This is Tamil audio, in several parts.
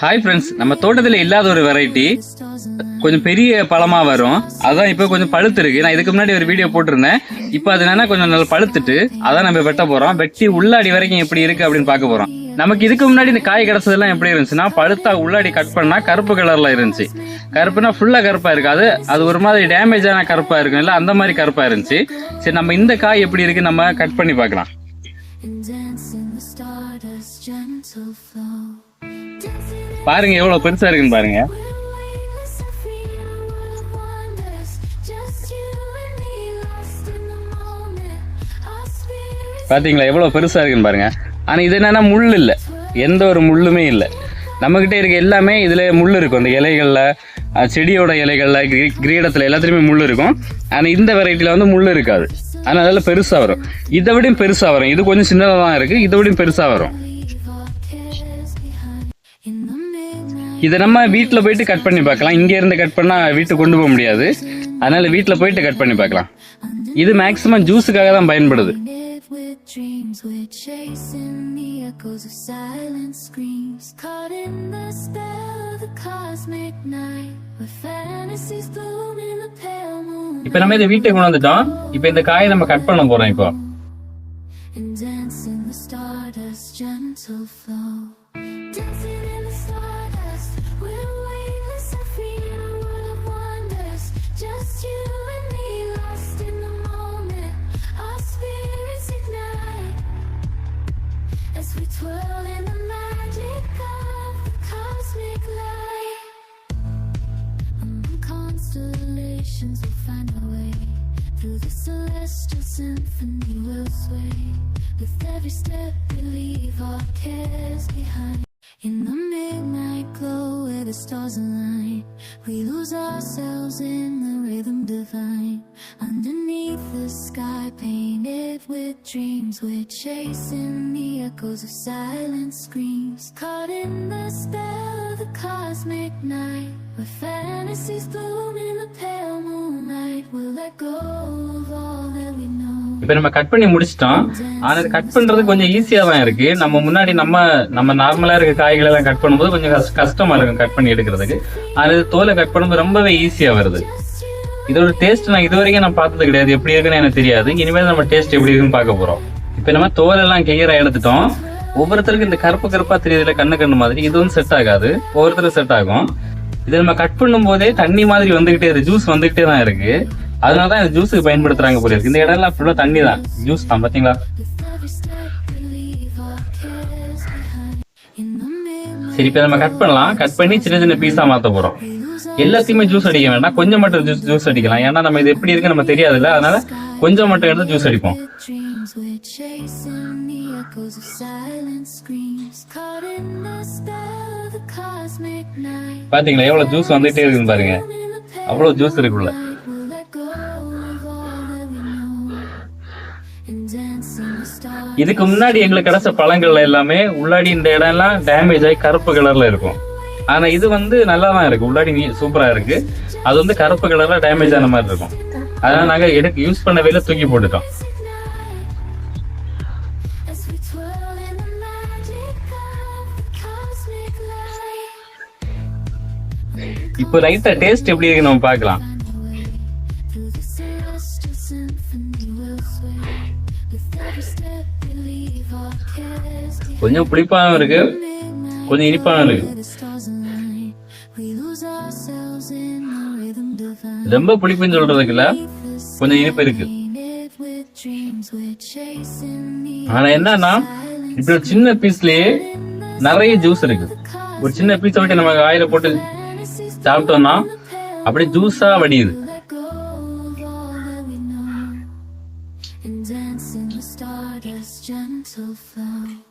ஹாய் ஃப்ரெண்ட்ஸ் நம்ம தோட்டத்தில் இல்லாத ஒரு வெரைட்டி கொஞ்சம் பெரிய பழமா வரும். அதான் இப்போ கொஞ்சம் பழுத்து இருக்கு நான் இதுக்கு முன்னாடி ஒரு வீடியோ போட்டிருந்தேன். இப்போ அது என்னன்னா கொஞ்சம் நல்லா பழுத்துட்டு அதான் நம்ம வெட்ட போறோம். வெட்டி உள்ளாடி வரைக்கும் எப்படி இருக்கு அப்படின்னு பார்க்க போறோம். நமக்கு இதுக்கு முன்னாடி இந்த காய் கிடச்சதெல்லாம் எப்படி இருந்துச்சுன்னா பழுத்தா உள்ளாடி கட் பண்ணா கருப்பு கலர்ல இருந்துச்சு. கருப்புனா ஃபுல்லா கருப்பா இருக்காது. அது ஒரு மாதிரி டேமேஜ் ஆன கருப்பா இருக்கும். இல்லை அந்த மாதிரி கருப்பா இருந்துச்சு. சரி நம்ம இந்த காய் எப்படி இருக்கு நம்ம கட் பண்ணி பார்க்கலாம். பாருங்க எவ்வளவு பெருசா இருக்குன்னு பாருங்க. பார்த்தீங்களா எவ்வளோ பெருசாக பாத்தீங்களா எவ்வளவு பெருசா இருக்குன்னு பாருங்க. ஆனா இது என்னன்னா முள் இல்லை. எந்த ஒரு முள்ளுமே இல்லை. நம்மகிட்ட இருக்க எல்லாமே இதுல முள் இருக்கும். இந்த இலைகள்ல செடியோட இலைகள்ல கிரீ- கிரீடத்துல எல்லாத்துலயுமே முள் இருக்கும். ஆனா இந்த வெரைட்டில வந்து முள் இருக்காது. ஆனா அதெல்லாம் பெருசா வரும். இதை விடையும் பெருசா வரும். இது கொஞ்சம் சின்னதா தான் இருக்கு. இதை விடையும் பெருசா வரும். இதை நம்ம வீட்டில் போயிட்டு கட் பண்ணி பார்க்கலாம் இங்கே இருந்து கட் பண்ணால் வீட்டுக்கு கொண்டு போக முடியாது அதனால் வீட்டில் போயிட்டு கட் பண்ணி பார்க்கலாம் இது மேக்ஸிமம் ஜூஸுக்காக தான் பயன்படுது இப்போ நம்ம இதை வீட்டுக்கு கொண்டு வந்துட்டோம் இப்போ இந்த காயை நம்ம கட் பண்ண போகிறோம் இப்போ And dance in the stardust gentle flow constellations, we'll find our way. Through the celestial symphony, we'll sway. With every step, we leave our cares behind. In the midnight glow where the stars align, we lose ourselves in the rhythm divine. Underneath the sky, painted with dreams, we're chasing the echoes of silent screams. Caught in the spell the cosmic night, where fantasies bloom in the pale moonlight. We'll let go of all that we know. இப்போ நம்ம கட் பண்ணி முடிச்சிட்டோம். ஆனால் இது கட் பண்றது கொஞ்சம் ஈஸியாக தான் இருக்கு. நம்ம முன்னாடி நம்ம நம்ம நார்மலா இருக்க காய்களை எல்லாம் கட் பண்ணும்போது கொஞ்சம் கஷ் கஷ்டமா இருக்கும் கட் பண்ணி எடுக்கிறதுக்கு. ஆனால் இது தோலை கட் பண்ணும்போது ரொம்பவே ஈஸியா வருது. இதோட டேஸ்ட் நான் இது வரைக்கும் நான் பார்த்தது கிடையாது. எப்படி இருக்குன்னு எனக்கு தெரியாது. இனிமேல் நம்ம டேஸ்ட் எப்படி இருக்குன்னு பார்க்க போறோம். இப்போ நம்ம தோலெல்லாம் கிளியராக எடுத்துட்டோம். ஒவ்வொருத்தருக்கும் இந்த கருப்பு கருப்பா தெரியுதுல கண்ணு கண்ணு மாதிரி. இது வந்து செட் ஆகாது. ஒவ்வொருத்தரும் செட் ஆகும். இதை நம்ம கட் பண்ணும் போதே தண்ணி மாதிரி வந்துகிட்டே இருக்கு. ஜூஸ் வந்துகிட்டே தான் இருக்கு. அதனால தான் இந்த ஜூஸுக்கு பயன்படுத்துறாங்க போல இருக்கு. இந்த இடம் எல்லாம் ஃபுல்லா தண்ணி தான். ஜூஸ் தான் பாத்தீங்களா சரி இப்போ நம்ம கட் பண்ணலாம். கட் பண்ணி சின்ன சின்ன பீஸா மாத்த போறோம். எல்லாத்தையுமே ஜூஸ் அடிக்க வேண்டாம். கொஞ்சம் மட்டும் ஜூஸ் ஜூஸ் அடிக்கலாம். ஏன்னா நம்ம இது எப்படி இருக்கு நம்ம தெரியாதுல்ல. அதனால கொஞ்சம் மட்டும் எடுத்து ஜூஸ் அடிப்போம். பாத்தீங்களா எவ்வளவு ஜூஸ் வந்துட்டே இருக்குன்னு பாருங்க. அவ்வளவு ஜூஸ் இருக்குள்ள. இதுக்கு முன்னாடி எங்களுக்கு கிடைச்ச பழங்கள்ல எல்லாமே உள்ளாடி இந்த இடம் எல்லாம் டேமேஜ் ஆகி கருப்பு கலர்ல இருக்கும். ஆனா இது வந்து நல்லா தான் இருக்கு. உள்ளாடி சூப்பரா இருக்கு. அது வந்து கருப்பு கலர்ல டேமேஜ் ஆன மாதிரி இருக்கும். அதனால நாங்க எனக்கு யூஸ் பண்ண இல்லை தூக்கி போட்டுட்டோம் இப்போ லைட்டா டேஸ்ட் எப்படி இருக்கு நம்ம பார்க்கலாம் கொஞ்சம் புளிப்பாகவும் இருக்கு கொஞ்சம் இனிப்பாகவும் இருக்கு ரொம்ப புளிப்புன்னு சொல்றதுக்குல கொஞ்சம் இனிப்பு இருக்கு. ஆனா என்னன்னா இப்படி ஒரு சின்ன பீஸ்லயே நிறைய ஜூஸ் இருக்கு. ஒரு சின்ன பீஸை விட்டு நம்ம வாயில போட்டு சாப்பிட்டோம்னா அப்படியே ஜூஸா வடியுது. And dancing the stardust gentle flow.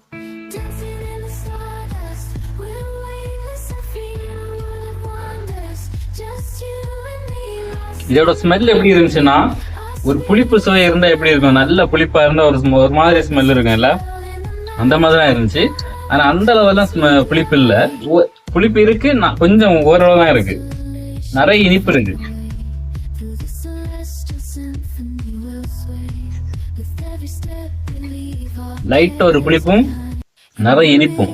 இதோட ஸ்மெல் எப்படி இருந்துச்சுன்னா ஒரு புளிப்பு சுவை இருந்தா எப்படி இருக்கும்? நல்ல புளிப்பா இருந்தா ஒரு ஒரு மாதிரி ஸ்மெல் இருக்கும்ல அந்த மாதிரி தான் இருந்துச்சு. ஆனா அந்த அளவெல்லாம் புளிப்பு இல்ல. புளிப்பு இருக்கு நான் கொஞ்சம் ஓரளவு தான் இருக்கு. நிறைய இனிப்பு இருக்கு. Through லைட் ஒரு புளிப்பும் நிறைய இனிப்பும்.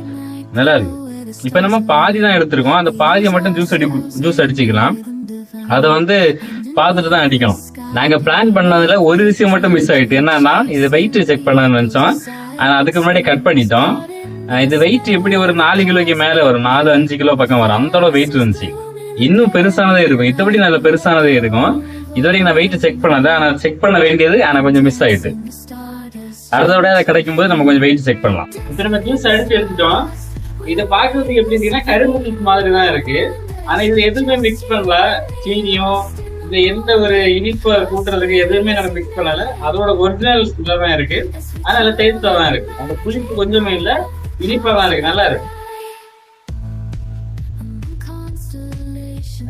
நல்லா இருக்கு. இப்போ இப்ப நம்ம பாதி தான் எடுத்திருக்கோம். அந்த பாதியை மட்டும் ஜூஸ் அடி ஜூஸ் அடிச்சுக்கலாம். அதை வந்து பார்த்துட்டு தான் அடிக்கணும். நாங்க பிளான் பண்ணதுல ஒரு விஷயம் மட்டும் மிஸ் ஆயிட்டு என்னன்னா இது வெயிட் செக் பண்ணணும்னு நினைச்சோம். ஆனா அதுக்கு முன்னாடி கட் பண்ணிட்டோம். இது வெயிட் எப்படி ஒரு நாலு கிலோக்கு மேல வரும்? நாலு அஞ்சு கிலோ பக்கம் வரும். அந்த அளவு வெயிட் இருந்துச்சு. இன்னும் பெருசானதே இருக்கும். இதுபடி நல்ல பெருசானதே இருக்கும்? இது வரைக்கும் நான் வெயிட் செக் பண்ணல. ஆனா செக் பண்ண வேண்டியது ஆனா கொஞ்சம் மிஸ் ஆயிட்டு. அடுத்த விட அதை கிடைக்கும் போது நம்ம கொஞ்சம் வெயிட் செக் பண்ணலாம். இப்போ நம்ம ஜூஸ் அடிச்சு எடுத்துட்டோம். இதை பார்க்கறதுக்கு எப்படி இருந்தீங்கன்னா கரும்பு மாதிரி தான் இருக்கு. ஆனா இது எதுவுமே மிக்ஸ் பண்ணல. சீனியும் இந்த எந்த ஒரு இனிப்பை கூட்டுறதுக்கு எதுவுமே நம்ம மிக்ஸ் பண்ணல. அதோட ஒரிஜினல் தான் இருக்கு. அதனால டேஸ்டா தான் இருக்கு. அந்த புளிப்பு கொஞ்சமே இல்ல இனிப்பா தான் இருக்கு. நல்லா இருக்கு.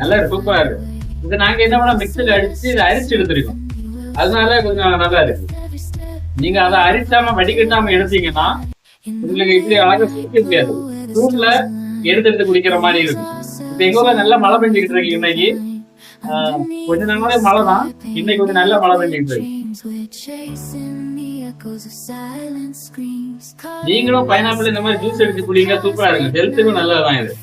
நல்லா இருக்கு. சூப்பரா இருக்கு. இது நாங்க என்ன பண்ண மிக்சர் அடிச்சு இதை அரிச்சு எடுத்திருக்கோம். அதனால கொஞ்சம் நல்லா இருக்கு. நீங்க அதை அரிச்சாம வடிகட்டாம எடுத்தீங்கன்னா உங்களுக்கு இப்படி அழகா குடிக்க முடியாது. ரூம்ல எடுத்து எடுத்து குடிக்கிற மாதிரி இருக்கும். இப்ப எங்க ஊர்ல நல்லா மழை பெஞ்சுக்கிட்டு இருக்கு இன்னைக்கு. ஆஹ், கொஞ்ச நாள் மழை தான் இன்னைக்கு கொஞ்சம் நல்லா மழை பெஞ்சுக்கிட்டு இருக்கு. நீங்களும் பைனாப்பிள் இந்த மாதிரி ஜூஸ் எடுத்து குடிங்க சூப்பரா இருக்கு ஹெல்த்துக்கும் நல்லதுதான் இது.